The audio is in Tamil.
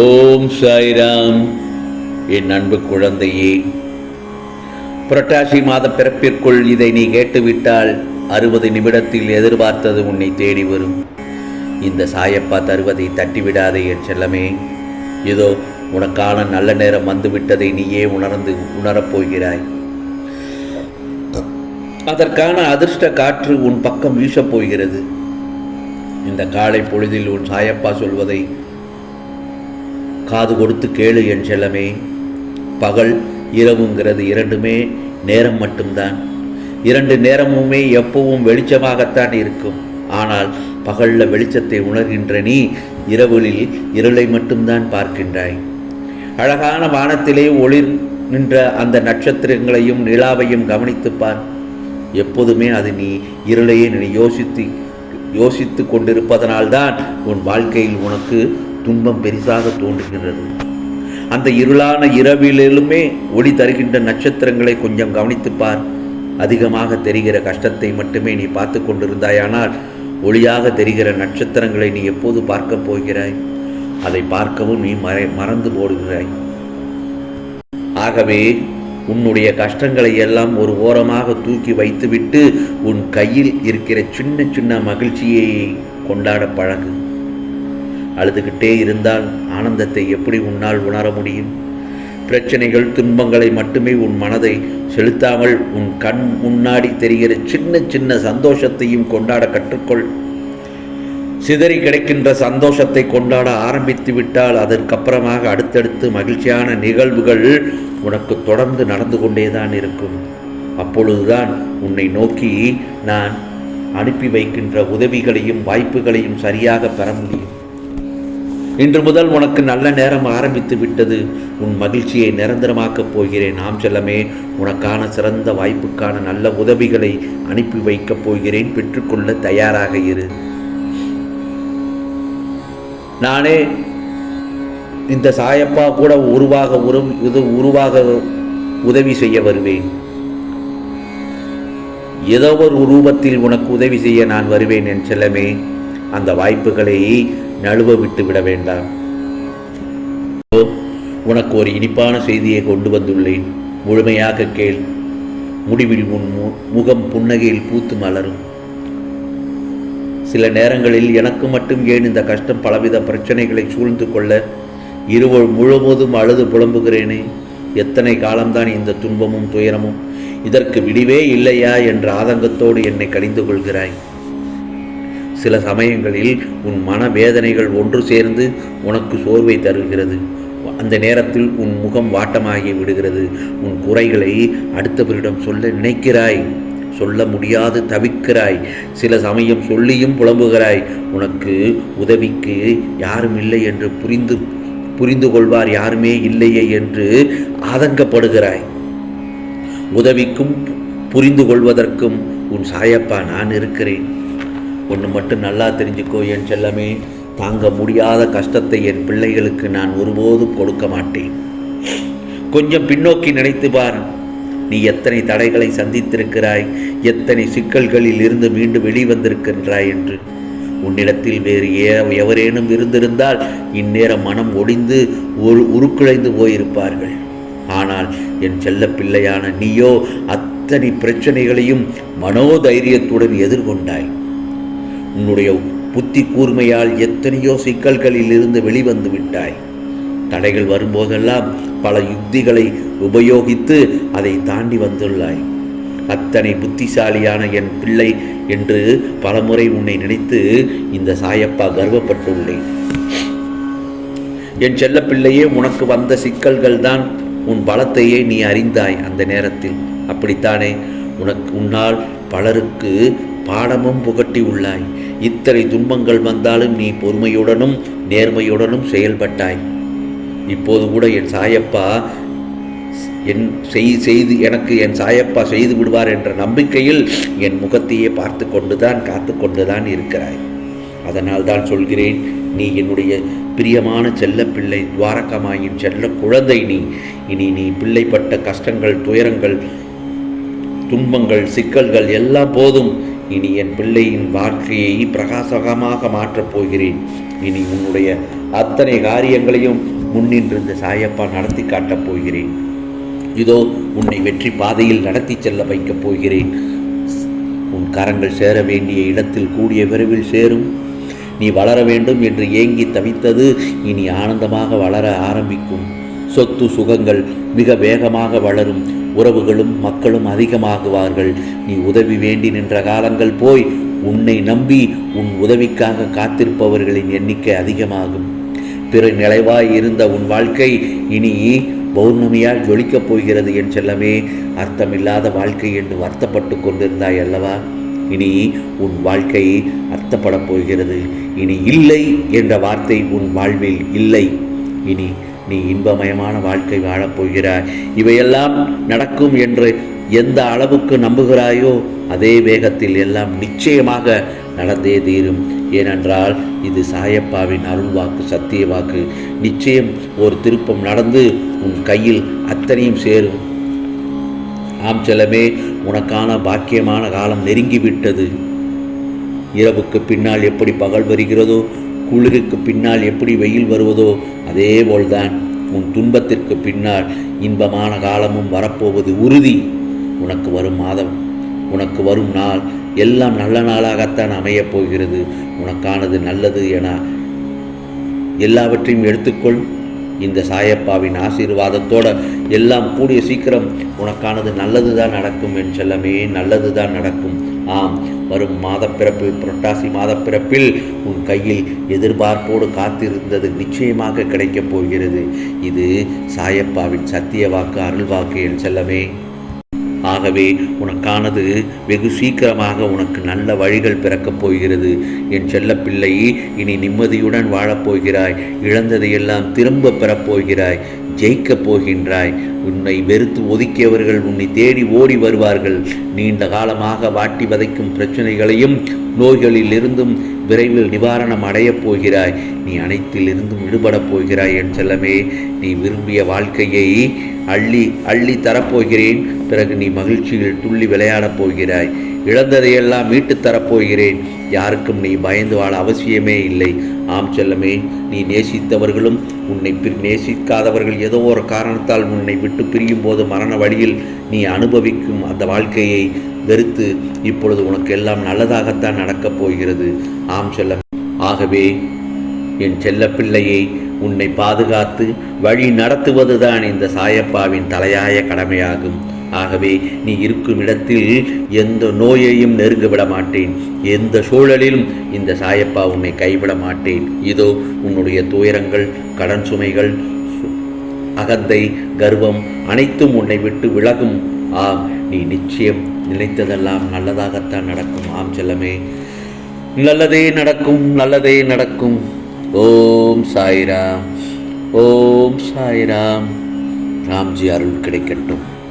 ஓம் சாய்ராம். என் அன்பு குழந்தையே புரட்டாசி மாத பிறப்பிற்குள் இதை நீ கேட்டுவிட்டால் அறுபது நிமிடத்தில் எதிர்பார்த்தது உன்னை தேடி வரும். இந்த சாயப்பா தருவதை தட்டிவிடாதே என் செல்லமே. இதோ உனக்கான நல்ல நேரம் வந்துவிட்டதை நீயே உணர்ந்து உணரப் போகிறாய். அதற்கான அதிர்ஷ்ட காற்று உன் பக்கம் வீசப் போகிறது. இந்த காலை பொழுதில் உன் சாயப்பா சொல்வதை காது கொடுத்து கேளு என் செல்லமே. பகல் இரவுங்கிறது இரண்டுமே நேரம் மட்டும்தான். இரண்டு நேரமுமே எப்பவும் வெளிச்சமாகத்தான் இருக்கும். ஆனால் பகலில் வெளிச்சத்தை உணர்கின்ற நீ இரவுகளில் இருளை மட்டும்தான் பார்க்கின்றாய். அழகான வானத்திலே ஒளிர் நின்ற அந்த நட்சத்திரங்களையும் நிலாவையும் கவனித்துப்பார் எப்போதுமே அது நீ இருளையே நீ யோசித்து யோசித்து கொண்டிருப்பதனால்தான் உன் வாழ்க்கையில் உனக்கு துன்பம் பெரிசாக தோன்றுகிறது அந்த இருளான இரவிலுமே ஒளி தருகின்ற நட்சத்திரங்களை கொஞ்சம் கவனித்துப் பார் அதிகமாக தெரிகிற கஷ்டத்தை மட்டுமே நீ பார்த்து கொண்டிருந்தாயானால் ஒளியாக தெரிகிற நட்சத்திரங்களை நீ எப்போது பார்க்கப் போகிறாய்? அதை பார்க்கவும் நீ மறை மறந்து போடுகிறாய். ஆகவே உன்னுடைய கஷ்டங்களை எல்லாம் ஒரு ஓரமாக தூக்கி வைத்துவிட்டு உன் கையில் இருக்கிற சின்ன சின்ன மகிழ்ச்சியை கொண்டாட பழகு. அழுதுகிட்டே இருந்தால் ஆனந்தத்தை எப்படி உன்னால் உணர முடியும்? பிரச்சனைகள் துன்பங்களை மட்டுமே உன் மனதை செலுத்தாமல் உன் கண் முன்னாடி தெரிகிற சின்ன சின்ன சந்தோஷத்தையும் கொண்டாட கற்றுக்கொள். சிதறி கிடைக்கின்ற சந்தோஷத்தை கொண்டாட ஆரம்பித்து விட்டால் அதற்கப்புறமாக அடுத்தடுத்து மகிழ்ச்சியான நிகழ்வுகள் உனக்கு தொடர்ந்து நடந்து கொண்டேதான் இருக்கும். அப்பொழுதுதான் உன்னை நோக்கி நான் அனுப்பி வைக்கின்ற உதவிகளையும் வாய்ப்புகளையும் சரியாக பெற முடியும். இன்று முதல் உனக்கு நல்ல நேரம் ஆரம்பித்து விட்டது. உன் மகிழ்ச்சியை நிரந்தரமாக்கப் போகிறேன். நாம் செல்லமே உனக்கான சிறந்த வாய்ப்புக்கான நல்ல உதவிகளை அனுப்பி வைக்கப் போகிறேன். பெற்றுக்கொள்ள தயாராக இரு. நானே இந்த சாயப்பா கூட உருவாக உரு- இது உருவாக உதவி செய்ய வருவேன். ஏதோ ஒரு ரூபத்தில் உனக்கு உதவி செய்ய நான் வருவேன் என் செல்லமே. அந்த வாய்ப்புகளை நழுவ விட்டு விட வேண்டாம். ஓ, உனக்கு ஒரு இனிப்பான செய்தியை கொண்டு வந்துள்ளேன். முழுமையாக கேள். முடிவில் உன் மு- முகம் புன்னகையில் பூத்து மலரும். சில நேரங்களில் எனக்கு மட்டும் ஏன் இந்த கஷ்டம் பலவித பிரச்சனைகளை சூழ்ந்து கொள்ள இருவர் முழுவதும் அழுது புலம்புகிறேனே? எத்தனை காலம்தான் இந்த துன்பமும் துயரமும் இதற்கு விடிவே இல்லையா என்ற ஆதங்கத்தோடு என்னை கடிந்து கொள்கிறாய். சில சமயங்களில் உன் மன வேதனைகள் ஒன்று சேர்ந்து உனக்கு சோர்வை தருகிறது. அந்த நேரத்தில் உன் முகம் வாட்டமாகி விடுகிறது. உன் குறைகளை அடுத்தவரிடம் சொல்ல நினைக்கிறாய். சொல்ல முடியாது தவிக்கிறாய். சில சமயம் சொல்லியும் புலம்புகிறாய். உனக்கு உதவிக்கு யாரும் இல்லை என்று புரிந்து புரிந்து கொள்வார் யாருமே இல்லையே என்று ஆதங்கப்படுகிறாய். உதவிக்கும் புரிந்து கொள்வதற்கும் உன் சாயப்பா நான் இருக்கிறேன். ஒன்று மட்டும் நல்லா தெரிஞ்சுக்கோ என் செல்லமே. தாங்க முடியாத கஷ்டத்தை என் பிள்ளைகளுக்கு நான் ஒருபோதும் கொடுக்க மாட்டேன். கொஞ்சம் பின்னோக்கி நினைத்து பார். நீ எத்தனை தடைகளை சந்தித்திருக்கிறாய் எத்தனை சிக்கல்களில் இருந்து மீண்டு வெளிவந்திருக்கின்றாய் என்று. உன்னிடத்தில் வேறு ஏ எவரேனும் இருந்திருந்தால் இந்நேரம் மனம் ஒடிந்து ஒரு உருக்குலைந்து போயிருப்பார்கள். ஆனால் என் செல்ல பிள்ளையான நீயோ அத்தனை பிரச்சனைகளையும் மனோதைரியத்துடன் எதிர்கொண்டாய். உன்னுடைய புத்தி கூர்மையால் எத்தனையோ சிக்கல்களில் இருந்து வெளிவந்து விட்டாய். தடைகள் வரும்போதெல்லாம் பல யுக்திகளை உபயோகித்து அதை தாண்டி வந்துள்ளாய். அத்தனை புத்திசாலியான என் பிள்ளை என்று பலமுறை உன்னை நினைத்து இந்த சாயப்பா கர்வப்பட்டுள்ளேன். என் செல்ல பிள்ளையே உனக்கு வந்த சிக்கல்கள் தான் உன் பலத்தையே நீ அறிந்தாய் அந்த நேரத்தில். அப்படித்தானே? உனக்கு உன்னால் பலருக்கு பாடமும் புகட்டி உள்ளாய். இத்தனை துன்பங்கள் வந்தாலும் நீ பொறுமையுடனும் நேர்மையுடனும் செயல்பட்டாய். இப்போது கூட என் சாயப்பா என் செய் செய்து எனக்கு என் சாயப்பா செய்து விடுவார் என்ற நம்பிக்கையில் என் முகத்தையே பார்த்து கொண்டுதான் காத்து கொண்டுதான் இருக்கிறாய். அதனால் தான் சொல்கிறேன் நீ என்னுடைய பிரியமான செல்ல பிள்ளை துவாரகமாயின் செல்ல குழந்தை நீ. இனி நீ பிள்ளைப்பட்ட கஷ்டங்கள் துயரங்கள் துன்பங்கள் சிக்கல்கள் எல்லாம் போதும். இனி என் பிள்ளையின் வாழ்க்கையை பிரகாசகமாக மாற்றப் போகிறேன். இனி உன்னுடைய அத்தனை காரியங்களையும் முன்னின்றிருந்த சாயப்பா நடத்தி காட்டப் போகிறேன். இதோ உன்னை வெற்றி பாதையில் நடத்தி செல்ல வைக்கப் போகிறேன். உன் கரங்கள் சேர வேண்டிய இடத்தில் கூடிய விரைவில் சேரும். நீ வளர வேண்டும் என்று ஏங்கி தவித்தது இனி ஆனந்தமாக வளர ஆரம்பிக்கும். சொத்து சுகங்கள் மிக வேகமாக வளரும். உறவுகளும் மக்களும் அதிகமாகுவார்கள். நீ உதவி வேண்டி நின்ற காலங்கள் போய் உன்னை நம்பி உன் உதவிக்காக காத்திருப்பவர்களின் எண்ணிக்கை அதிகமாகும். பிற நிலைவாய் இருந்த உன் வாழ்க்கை இனி பௌர்ணமியால் ஜொலிக்கப் போகிறது என் செல்லமே. அர்த்தமில்லாத வாழ்க்கை என்று வருத்தப்பட்டு கொண்டிருந்தாய் அல்லவா? இனி உன் வாழ்க்கை அர்த்தப்படப் போகிறது. இனி இல்லை என்ற வார்த்தை உன் வாழ்வில் இல்லை. இனி நீ இன்பமயமான வாழ்க்கை வாழப் போகிறாய். இவையெல்லாம் நடக்கும் என்று எந்த அளவுக்கு நம்புகிறாயோ அதே வேகத்தில் எல்லாம் நிச்சயமாக நடந்தே தீரும். ஏனென்றால் இது சாயப்பாவின் அருள் வாக்கு சத்திய வாக்கு நிச்சயம் ஒரு திருப்பம் நடந்து உன் கையில் அத்தனையும் சேரும். ஆம் செல்லமே உனக்கான பாக்கியமான காலம் நெருங்கிவிட்டது. இரவுக்கு பின்னால் எப்படி பகல் வருகிறதோ குளிருக்கு பின்னால் எப்படி வெயில் வருவதோ அதே போல்தான் உன் துன்பத்திற்கு பின்னால் இன்பமான காலமும் வரப்போவது உறுதி. உனக்கு வரும் மாதம் உனக்கு வரும் நாள் எல்லாம் நல்ல நாளாகத்தான் அமையப் போகிறது. உனக்கானது நல்லது என எல்லாவற்றையும் எடுத்துக்கொள். இந்த சாயப்பாவின் ஆசீர்வாதத்தோட எல்லாம் கூடிய சீக்கிரம் உனக்கானது நல்லது தான் நடக்கும் என் செல்லமே நல்லது தான் நடக்கும். ஆம் வரும் மாதப்பிறப்பு புரட்டாசி மாதப்பிறப்பில் உன் கையில் எதிர்பார்ப்போடு காத்திருந்தது நிச்சயமாக கிடைக்கப் போகிறது. இது சாயப்பாவின் சத்திய வாக்கு அருள் வாக்கு என் செல்லமே. ஆகவே உனக்கானது வெகு சீக்கிரமாக உனக்கு நல்ல வழிகள் பிறக்கப் போகிறது. என் செல்லப்பிள்ளை இனி நிம்மதியுடன் வாழப்போகிறாய் இழந்ததையெல்லாம் திரும்ப பெறப்போகிறாய் ஜெயிக்கப் போகின்றாய். உன்னை வெறுத்து ஒதுக்கியவர்கள் உன்னை தேடி ஓடி வருவார்கள். நீண்ட காலமாக வாட்டி வதைக்கும் பிரச்சனைகளையும் நோய்களில் இருந்தும் விரைவில் நிவாரணம் அடையப் போகிறாய். நீ அனைத்திலிருந்தும் விடுபடப் போகிறாய் என் செல்லமே. நீ விரும்பிய வாழ்க்கையை அள்ளி அள்ளி தரப்போகிறேன். பிறகு நீ மகிழ்ச்சியில் துள்ளி விளையாடப் போகிறாய். இழந்ததையெல்லாம் மீட்டு தரப்போகிறேன் யாருக்கும் நீ பயந்து வாழ அவசியமே இல்லை. ஆம் செல்லமே நீ நேசித்தவர்களும் உன்னை பிரி நேசிக்காதவர்கள் ஏதோ ஒரு காரணத்தால் உன்னை விட்டு பிரியும் போது மரண வழியில் நீ அனுபவிக்கும் அந்த வாழ்க்கையை வெறுத்து இப்பொழுது உனக்கு எல்லாம் நல்லதாகத்தான் நடக்கப் போகிறது. ஆம் செல்ல ஆகவே என் செல்லப்பிள்ளையை உன்னை பாதுகாத்து வழி நடத்துவதுதான் இந்த சாயப்பாவின் தலையாய கடமையாகும். ஆகவே நீ இருக்கும் இடத்தில் எந்த நோயையும் நெருங்க விட மாட்டேன் எந்த சூழலிலும் இந்த சாயப்பா உன்னை கைவிட மாட்டேன். இதோ உன்னுடைய துயரங்கள் கடன் சுமைகள் சு- அகந்தை கர்வம் அனைத்தும் உன்னை விட்டு விலகும். ஆம் நீ நிச்சயம் நினைத்ததெல்லாம் நல்லதாகத்தான் நடக்கும். ஆம் செல்லமே நல்லதே நடக்கும் நல்லதே நடக்கும். ஓம் சாய்ராம் ஓம் சாய்ராம். ராம்ஜி அருள் கிடைக்கட்டும்.